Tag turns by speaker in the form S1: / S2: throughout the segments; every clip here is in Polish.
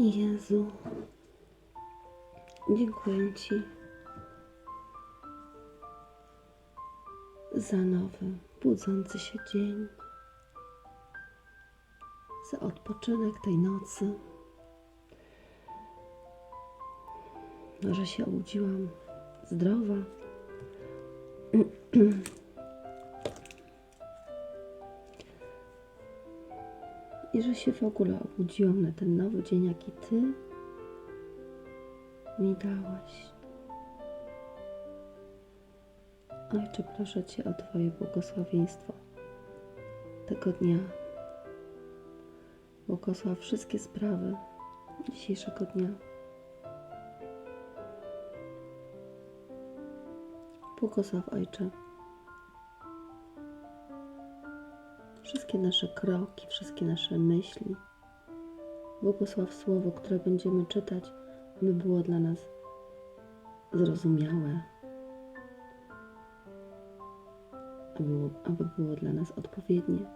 S1: Jezu, dziękuję Ci za nowy, budzący się dzień, za odpoczynek tej nocy, że się obudziłam zdrowa. I że się w ogóle obudziłam na ten nowy dzień, jaki Ty mi dałaś. Ojcze, proszę Cię o Twoje błogosławieństwo tego dnia. Błogosław wszystkie sprawy dzisiejszego dnia. Błogosław Ojcze. Wszystkie nasze kroki, wszystkie nasze myśli. Błogosław słowo, które będziemy czytać, aby było dla nas zrozumiałe, aby było, aby było dla nas odpowiednie.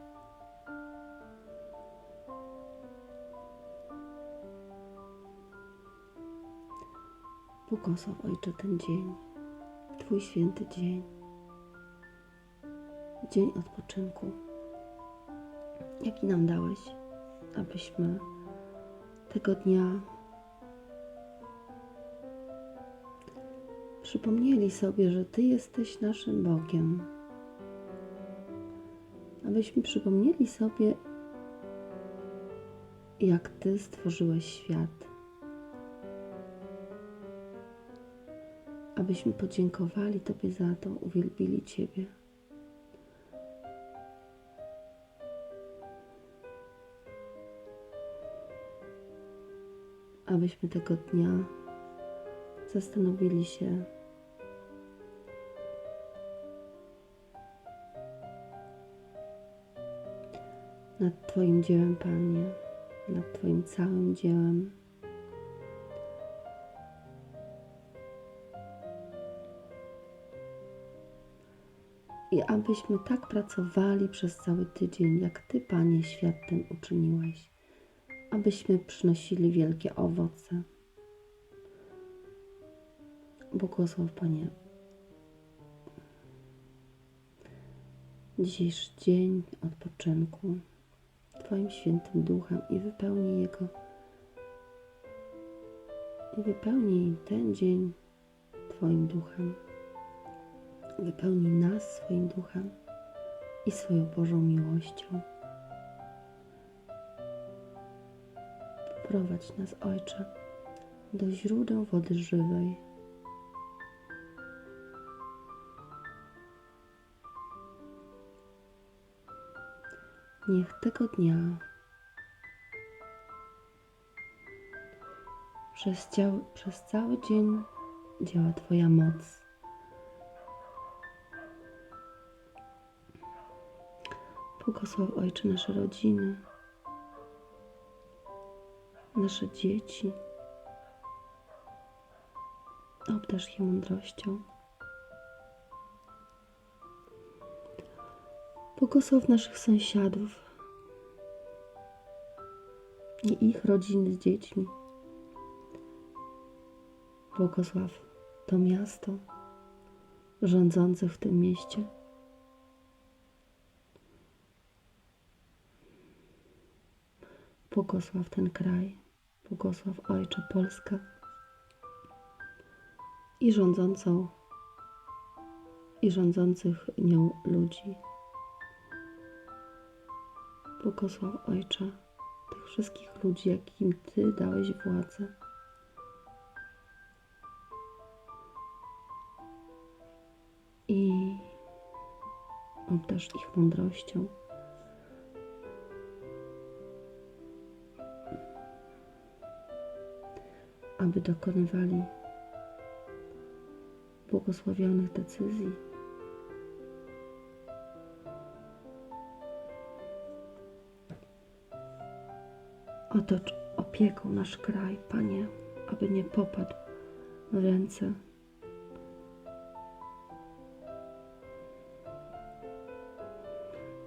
S1: Błogosław Ojcze ten dzień, Twój święty dzień, dzień odpoczynku, jaki nam dałeś, abyśmy tego dnia przypomnieli sobie, że Ty jesteś naszym Bogiem. Abyśmy przypomnieli sobie, jak Ty stworzyłeś świat. Abyśmy podziękowali Tobie za to, uwielbili Ciebie. Abyśmy tego dnia zastanowili się, nad Twoim dziełem, Panie, nad Twoim całym dziełem. I abyśmy tak pracowali przez cały tydzień, jak Ty, Panie, świat ten uczyniłeś, abyśmy przynosili wielkie owoce. Błogosław, Panie, dzisiejszy dzień odpoczynku Twoim świętym duchem i wypełnij jego. I wypełnij ten dzień Twoim duchem. Wypełnij nas swoim duchem i swoją Bożą miłością. Prowadź nas, Ojcze, do źródeł wody żywej. Niech tego dnia przez, ciał, przez cały dzień działa Twoja moc. Błogosław Ojcze nasze rodziny, nasze dzieci. Obdarz je mądrością. Błogosław naszych sąsiadów i ich rodziny z dziećmi. Błogosław to miasto, rządzących w tym mieście. Błogosław ten kraj, błogosław Ojcze Polska i rządzącą i rządzących nią ludzi. Błogosław Ojcze tych wszystkich ludzi, jakim Ty dałeś władzę. I obdarz ich mądrością. Aby dokonywali błogosławionych decyzji. Otocz opieką nasz kraj, Panie, aby nie popadł w ręce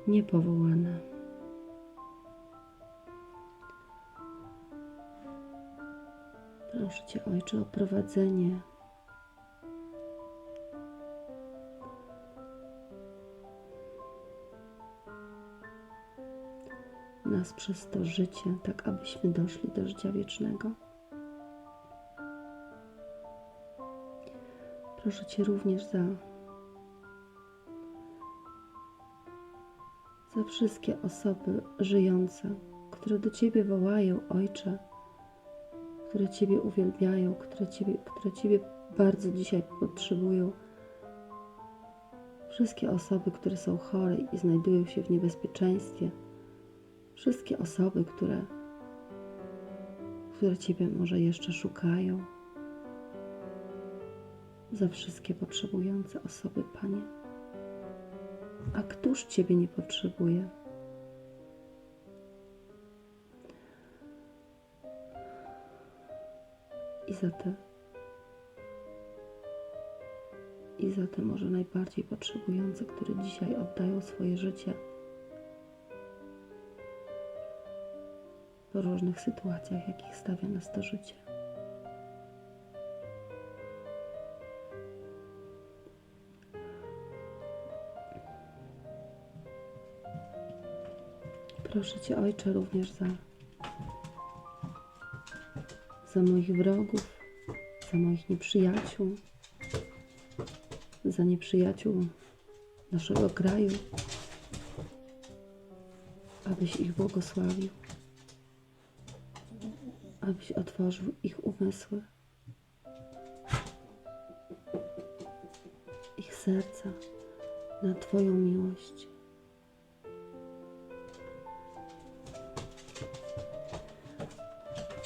S1: niepowołane. Proszę Cię, Ojcze, o prowadzenie. Nas przez to życie, tak abyśmy doszli do życia wiecznego. Proszę Cię również za, za wszystkie osoby żyjące, które do Ciebie wołają, Ojcze które Ciebie uwielbiają, które Ciebie, które Ciebie bardzo dzisiaj potrzebują. Wszystkie osoby, które są chore i znajdują się w niebezpieczeństwie, wszystkie osoby, które, które Ciebie może jeszcze szukają, za wszystkie potrzebujące osoby, Panie. A któż Ciebie nie potrzebuje? Za te i za te może najbardziej potrzebujące, które dzisiaj oddają swoje życie po różnych sytuacjach, jakich stawia nas to życie. Proszę Cię, Ojcze, również za za moich wrogów, za moich nieprzyjaciół, za nieprzyjaciół naszego kraju, abyś ich błogosławił, abyś otworzył ich umysły, ich serca na Twoją miłość.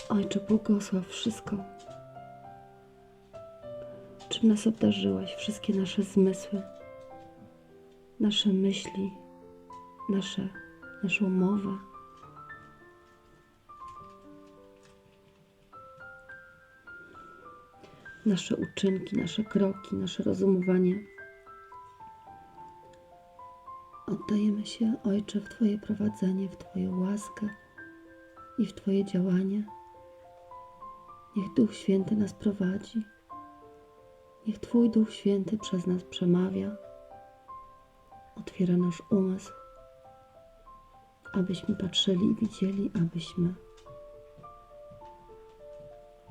S1: Ojcze, błogosław wszystko, czym nas obdarzyłaś, wszystkie nasze zmysły, nasze myśli, nasze, naszą mowę. Nasze uczynki, nasze kroki, nasze rozumowanie. Oddajemy się, Ojcze, w Twoje prowadzenie, w Twoją łaskę i w Twoje działanie. Niech Duch Święty nas prowadzi. Niech Twój Duch Święty przez nas przemawia, otwiera nasz umysł, abyśmy patrzyli i widzieli, abyśmy,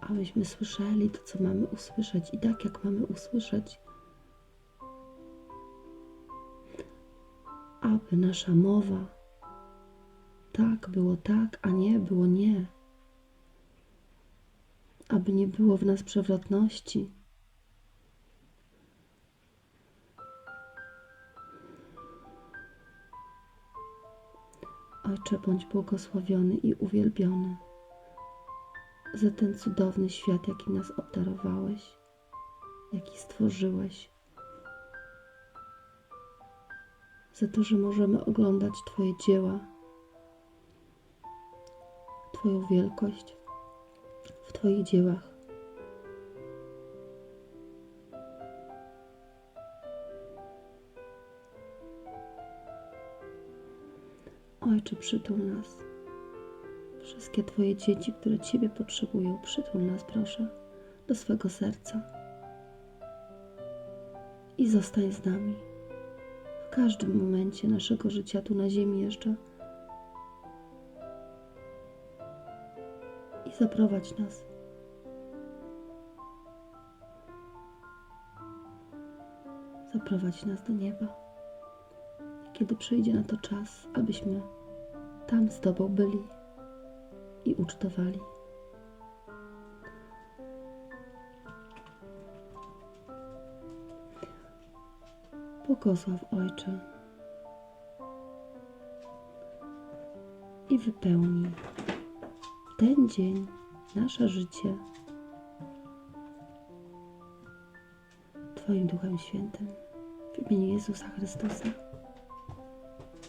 S1: abyśmy słyszeli to, co mamy usłyszeć. I tak, jak mamy usłyszeć, aby nasza mowa tak było tak, a nie było nie aby nie było w nas przewrotności. Ojcze, bądź błogosławiony i uwielbiony za ten cudowny świat, jaki nas obdarowałeś, jaki stworzyłeś, za to, że możemy oglądać Twoje dzieła, Twoją wielkość w Twoich dziełach. Ojcze, przytul nas. Wszystkie Twoje dzieci, które Ciebie potrzebują, przytul nas, proszę, do swego serca. I zostań z nami w każdym momencie naszego życia tu na ziemi jeszcze. Zaprowadź nas. Zaprowadź nas do nieba. Kiedy przyjdzie na to czas, abyśmy tam z Tobą byli i ucztowali. Błogosław Ojcze i wypełnij ten dzień, nasze życie Twoim Duchem Świętym. W imieniu Jezusa Chrystusa.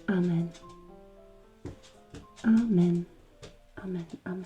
S1: Amen. Amen. Amen. Amen.